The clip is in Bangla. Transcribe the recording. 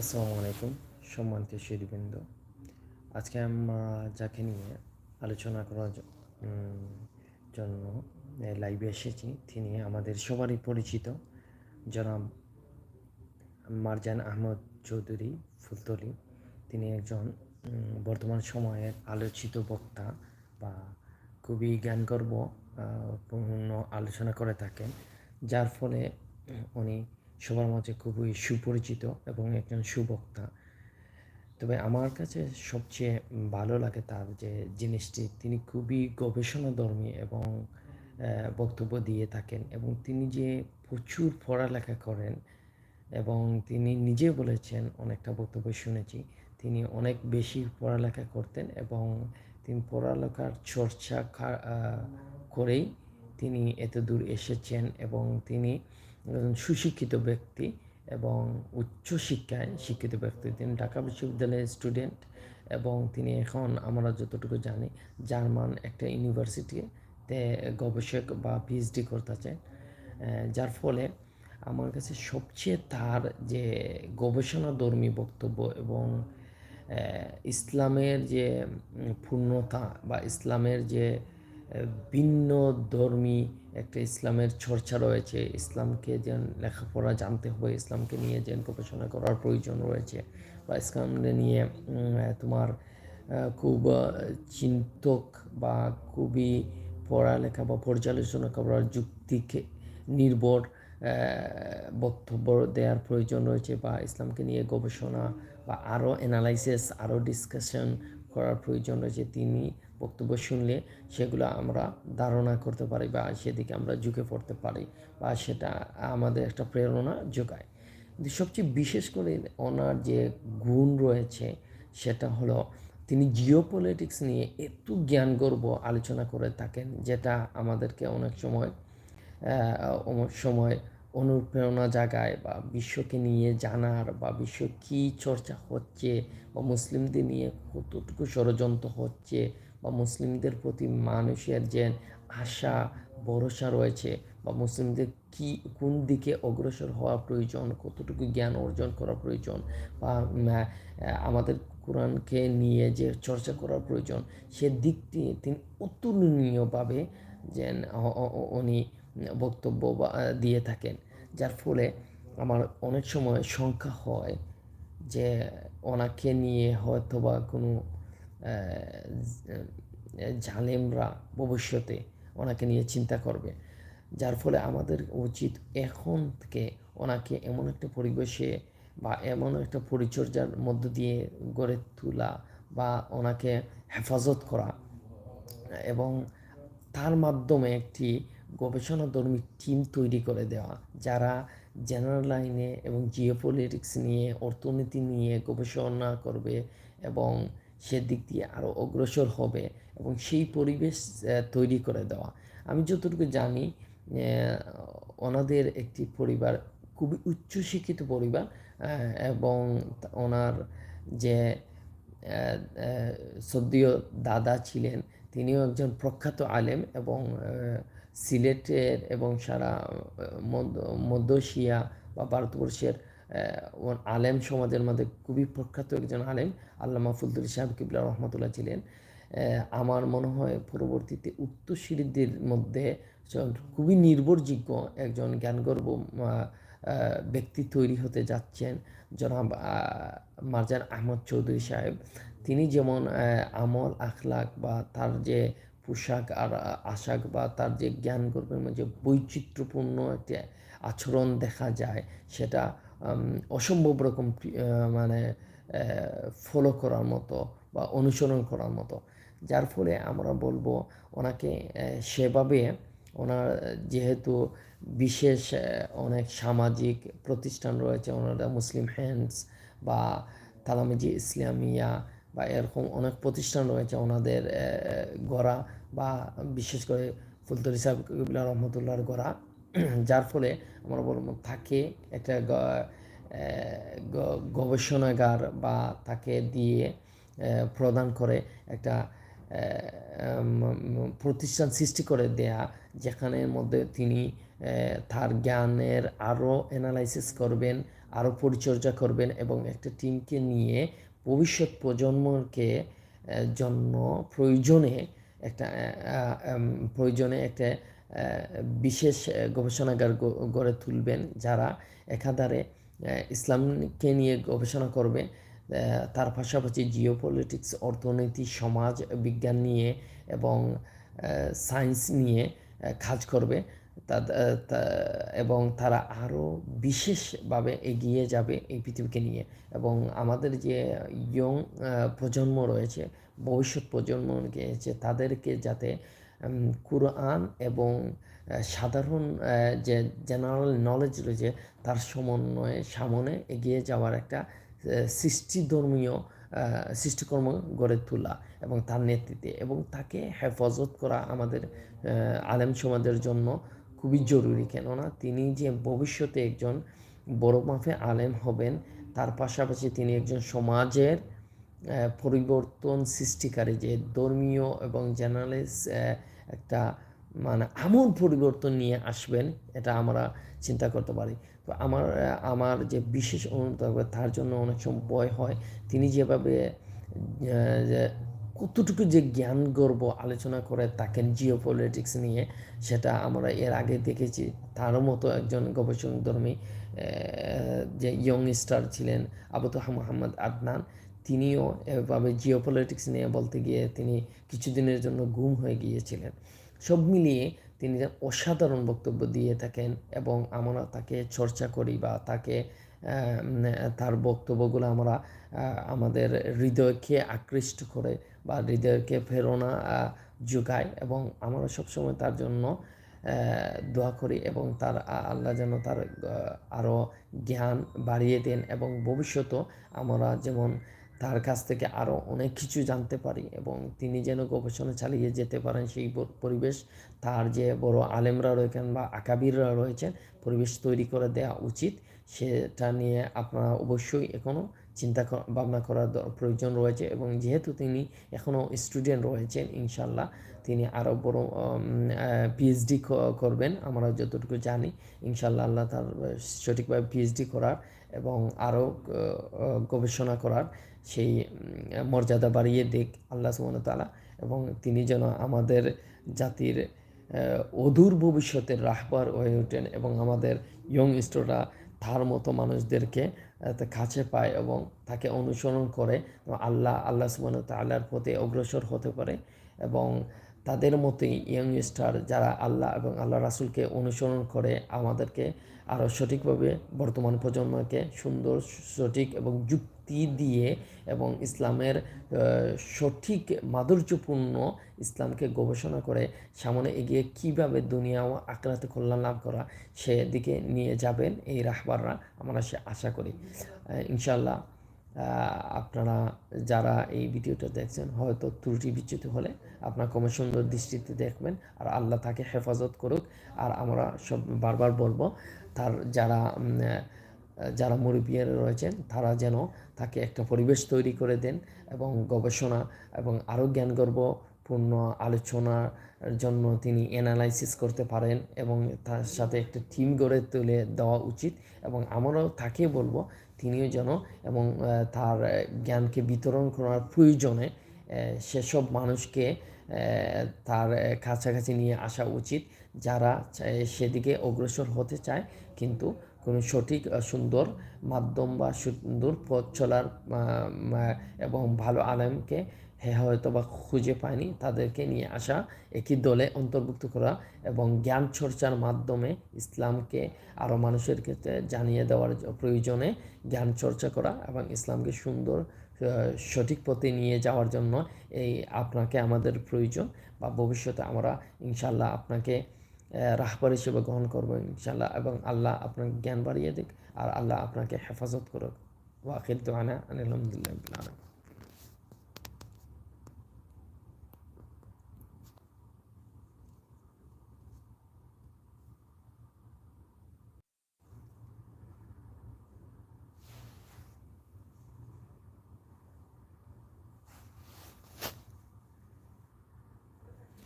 আসসালামু আলাইকুম, সম্মানিত সুদীবৃন্দ আজকে আমরা যাকে নিয়ে আলোচনা করার জন্য লাইভে এসেছি, তিনি আমাদের সবারই পরিচিত। জনাব মারজান আহমদ চৌধুরী ফুলতলি। তিনি একজন বর্তমান সময়ের আলোচিত বক্তা বা খুবই জ্ঞানগর্ব পূর্ণ আলোচনা করে থাকেন। যার ফলে উনি সবার মাঝে খুবই সুপরিচিত এবং একজন সুবক্তা। তবে আমার কাছে সবচেয়ে ভালো লাগে তার যে জিনিসটি, তিনি খুবই গবেষণাধর্মী এবং বক্তব্য দিয়ে থাকেন এবং তিনি যে প্রচুর পড়ালেখা করেন এবং তিনি নিজে বলেছেন, অনেকটা বক্তব্য শুনেছি, তিনি অনেক বেশি পড়ালেখা করতেন এবং তিনি পড়ালেখার চর্চা করেই তিনি এত দূর এসেছেন এবং তিনি সুশিক্ষিত ব্যক্তি এবং উচ্চশিক্ষায় শিক্ষিত ব্যক্তি। তিনি ঢাকা বিশ্ববিদ্যালয়ের স্টুডেন্ট এবং তিনি এখন আমরা যতটুকু জানি জার্মান একটা ইউনিভার্সিটিতে গবেষক বা পিএইচডি করতেছেন। আহ, যার ফলে আমার কাছে সবচেয়ে তার যে গবেষণাধর্মী বক্তব্য এবং ইসলামের যে পূর্ণতা বা ইসলামের যে ভিন্ন ধর্মী একটা ইসলামের চর্চা রয়েছে। ইসলামকে যেন লেখাপড়া জানতে হবে, ইসলামকে নিয়ে যেন গবেষণা করার প্রয়োজন রয়েছে বা ইসলামকে নিয়ে তোমার খুব চিন্তক বা খুবই পড়ালেখা বা পর্যালোচনা করার যুক্তিকে নির্ভর বক্তব্য দেওয়ার প্রয়োজন রয়েছে বা ইসলামকে নিয়ে গবেষণা বা আরও অ্যানালাইসিস আরও ডিসকাশন করার প্রয়োজন রয়েছে। তিনি বক্তব্য শুনলে সেগুলো আমরা ধারণা করতে পারি বা সেদিকে আমরা ঝুঁকে পড়তে পারি বা সেটা আমাদের একটা প্রেরণা যোগায়। সবচেয়ে বিশেষ করে ওনার যে গুণ রয়েছে সেটা হলো তিনি জিও পলিটিক্স নিয়ে এত জ্ঞানগর্ব আলোচনা করে থাকেন যেটা আমাদেরকে অনেক সময় অনেক সময় অনুপ্রেরণা জাগায় বা বিশ্বকে নিয়ে জানার বা বিশ্ব কী চর্চা হচ্ছে বা মুসলিমদের নিয়ে কতটুকু ষড়যন্ত্র হচ্ছে বা মুসলিমদের প্রতি মানুষের যে আশা, ভরসা রয়েছে বা মুসলিমদের কি, কোন দিকে অগ্রসর হওয়া প্রয়োজন, কতটুকু জ্ঞান অর্জন করা প্রয়োজন বা আমাদের কোরআনকে নিয়ে যে চর্চা করার প্রয়োজন, সে দিকটি তিনি অতুলনীয়ভাবে যেন উনি বক্তব্য বা দিয়ে থাকেন। যার ফলে আমার অনেক সময় শঙ্কা হয় যে ওনাকে নিয়ে হয়তো বা কোনো জালেমরা ভবিষ্যতে ওনাকে নিয়ে চিন্তা করবে। যার ফলে আমাদের উচিত এখন থেকে ওনাকে এমন একটা পরিবেশে বা এমন একটা পরিচর্যার মধ্য দিয়ে গড়ে তোলা বা ওনাকে হেফাজত করা এবং তার মাধ্যমে একটি গবেষণাধর্মী টিম তৈরি করে দেওয়া, যারা জেনারেল লাইনে এবং জিওপলিটিক্স নিয়ে, অর্থনীতি নিয়ে গবেষণা করবে এবং সেদিক দিয়ে আরও অগ্রসর হবে এবং সেই পরিবেশ তৈরি করে দেওয়া। আমি যতটুকু জানি ওনাদের একটি পরিবার, খুবই উচ্চশিক্ষিত পরিবার এবং ওনার যে সদ্যীয় দাদা ছিলেন, তিনিও একজন প্রখ্যাত আলেম এবং সিলেটের এবং সারা মধ্য- এশিয়া বা ভারতবর্ষের আলেম সমাজের মধ্যে খুবই প্রখ্যাত একজন আলেম আল্লামা ফুলদুল সাহেব কিবলা রহমতুল্লাহ ছিলেন। আমার মনে হয় পরবর্তীতে উত্তরসূরিদের মধ্যে খুবই নির্ভরযোগ্য একজন জ্ঞানগর্ব ব্যক্তি তৈরি হতে যাচ্ছেন জনাব আহ, মারজান আহমদ চৌধুরী সাহেব। তিনি যেমন আমল আখলাক বা তার যে পোশাক আর আশাক বা তার যে জ্ঞান গর্বের মধ্যে বৈচিত্র্যপূর্ণ একটি আচরণ দেখা যায় সেটা অসম্ভব রকম মানে ফলো করার মতো বা অনুসরণ করার মতো। যার ফলে আমরা বলব ওনাকে সেভাবে ওনার যেহেতু বিশেষ অনেক সামাজিক প্রতিষ্ঠান রয়েছে, ওনারা মুসলিম হ্যান্ডস বা তালামিজি ইসলামিয়া বা এরকম অনেক প্রতিষ্ঠান রয়েছে ওনাদের গড়া বা বিশেষ করে ফুলতলি সাহেব রহমতুল্লাহর গড়া। যার ফলে আমরা বলব তাকে একটা গবেষণাগার বা তাকে দিয়ে প্রদান করে একটা প্রতিষ্ঠান সৃষ্টি করে দেয়া, যেখানের মধ্যে তিনি তার জ্ঞানের আরও অ্যানালাইসিস করবেন, আরও পরিচর্যা করবেন এবং একটা টিমকে নিয়ে ভবিষ্যৎ প্রজন্মকে জন্য প্রয়োজনে একটা প্রয়োজনে একটা বিশেষ গবেষণাগার গড়ে তুলবেন যারা একাধারে ইসলামকে নিয়ে গবেষণা করবে। তার পাশাপাশি জিও পলিটিক্স অর্থনীতি, সমাজ, বিজ্ঞান নিয়ে এবং সায়েন্স নিয়ে কাজ করবে। এবং তারা আরও বিশেষভাবে এগিয়ে যাবে এই পৃথিবীকে নিয়ে। এবং আমাদের যে ইয়ং প্রজন্ম রয়েছে, ভবিষ্যৎ প্রজন্মকে যে তাদেরকে যাতে কুরআন এবং সাধারণ যে জেনারেল নলেজ রয়েছে, তার সমন্বয়ে সামনে এগিয়ে যাওয়ার একটা সৃষ্টিধর্মীয় সৃষ্টিকর্ম গড়ে তোলা এবং তার নেতৃত্বে এবং তাকে হেফাজত করা আমাদের আলেম সমাজের জন্য খুবই জরুরি। কেননা তিনি যে ভবিষ্যতে একজন বড় মাফে আলেম হবেন, তার পাশাপাশি তিনি একজন সমাজের পরিবর্তন সৃষ্টিকারী যে ধর্মীয় এবং জেনারেলিস একটা মানে আমূল পরিবর্তন নিয়ে আসবেন, এটা আমরা চিন্তা করতে পারি। তো আমার আমার যে বিশেষ অনুরোধ থাকবে, তার জন্য অনেক সময় ভয় হয়। তিনি যেভাবে কতটুকু যে জ্ঞান গর্ব আলোচনা করে থাকেন জিও পলিটিক্স নিয়ে, সেটা আমরা এর আগে দেখেছি। তারও মতো একজন গবেষক ধর্মী যে ইয়ং স্টার ছিলেন, আবু তোহা মোহাম্মদ আদনান তিনিও এভাবে জিও পলিটিক্স নিয়ে বলতে গিয়ে তিনি কিছুদিনের জন্য গুম হয়ে গিয়েছিলেন। সব মিলিয়ে তিনি অসাধারণ বক্তব্য দিয়ে থাকেন এবং আমরা তাকে চর্চা করি বা তাকে তার বক্তব্যগুলো আমরা আমাদের হৃদয়কে আকৃষ্ট করে বা হৃদয়কে প্রেরণা যোগায় এবং আমরা সবসময় তার জন্য দোয়া করি এবং তার আল্লাহ যেন তার আরও জ্ঞান বাড়িয়ে দেন এবং ভবিষ্যতেও আমরা যেমন তার কাছ থেকে আরও অনেক কিছু জানতে পারি এবং তিনি যেন গবেষণা চালিয়ে যেতে পারেন সেই পরিবেশ, তার যে বড় আলেমরা রয়েছেন বা আকাবিররা রয়েছেন, পরিবেশ তৈরি করে দেওয়া উচিত। সেটা নিয়ে আপনারা অবশ্যই এখনও চিন্তা ভাবনা করার প্রয়োজন রয়েছে এবং যেহেতু তিনি এখনও স্টুডেন্ট রয়েছেন, ইনশাল্লাহ তিনি আরও বড় পিএইচডি করবেন, আমরা যতটুকু জানি। ইনশাল্লাহ আল্লাহ তার সঠিকভাবে পিএইচডি করার এবং আরও গবেষণা করার সেই মর্যাদা বাড়িয়ে দিক আল্লাহ সুবহানাহু তাআলা এবং তিনি যেন আমাদের জাতির অদূর ভবিষ্যতের রাহবার হয়ে ওঠেন এবং আমাদের ইয়ং স্টোররা তার মতো মানুষদেরকে কাছে পায় এবং তাকে অনুসরণ করে। আল্লাহ আল্লাহ সুবহানাহু তাআলার পথে অগ্রসর হতে পারে এবং তাদের মতোই ইয়ং স্টার যারা আল্লাহ এবং আল্লাহ রাসুলকে অনুসরণ করে আমাদেরকে আরও সঠিকভাবে বর্তমান প্রজন্মকে সুন্দর, সঠিক এবং যুক্তি দিয়ে এবং ইসলামের সঠিক মাধুর্যপূর্ণ ইসলামকে গবেষণা করে সামনে এগিয়ে কীভাবে দুনিয়া ও আখরাতে কল্যাণ লাভ করা সেদিকে নিয়ে যাবেন এই রাহবাররা। আমরা সে আশা করি। ইনশাল্লাহ আপনারা যারা এই ভিডিওটা দেখছেন, হয়তো ত্রুটি বিচ্যুত হলে আপনার কমে সুন্দর দৃষ্টিতে দেখবেন আর আল্লাহ তাকে হেফাজত করুক। আর আমরা সব বারবার বলব, তার যারা যারা মুরব্বিয়ারা রয়েছেন, তারা যেন তাকে একটা পরিবেশ তৈরি করে দেন এবং গবেষণা এবং আরও জ্ঞানগর্ভপূর্ণ আলোচনার জন্য তিনি অ্যানালাইসিস করতে পারেন এবং তার সাথে একটা টিম গড়ে তুলে দেওয়া উচিত। এবং আমরাও তাকে বলব তিনিও যেন এবং তার জ্ঞানকে বিতরণ করার প্রয়োজনে সেসব মানুষকে তার কাছাকাছি নিয়ে আসা উচিত। যারা সেদিকে অগ্রসর হতে চায় কিন্তু কোনো সঠিক সুন্দর মাধ্যম বা সুন্দর পথ চলার এবং ভালো আলেমকে হে হয়তো বা খুঁজে পায়নি। তাদেরকে নিয়ে আসা একই দলে অন্তর্ভুক্ত করা এবং জ্ঞান চর্চার মাধ্যমে ইসলামকে আরও মানুষের ক্ষেত্রে জানিয়ে দেওয়ার প্রয়োজনে জ্ঞান চর্চা করা এবং ইসলামকে সুন্দর সঠিক পথে নিয়ে যাওয়ার জন্য এই আপনাকে আমাদের প্রয়োজন বা ভবিষ্যতে আমরা ইনশাল্লাহ আপনাকে রাহবার হিসেবে গ্রহণ করব ইনশাল্লাহ এবং আল্লাহ আপনাকে জ্ঞান বাড়িয়ে দিক আর আল্লাহ আপনাকে হেফাজত করুক। ওয়াকির দোয়ানা আলহামদুলিল্লাহ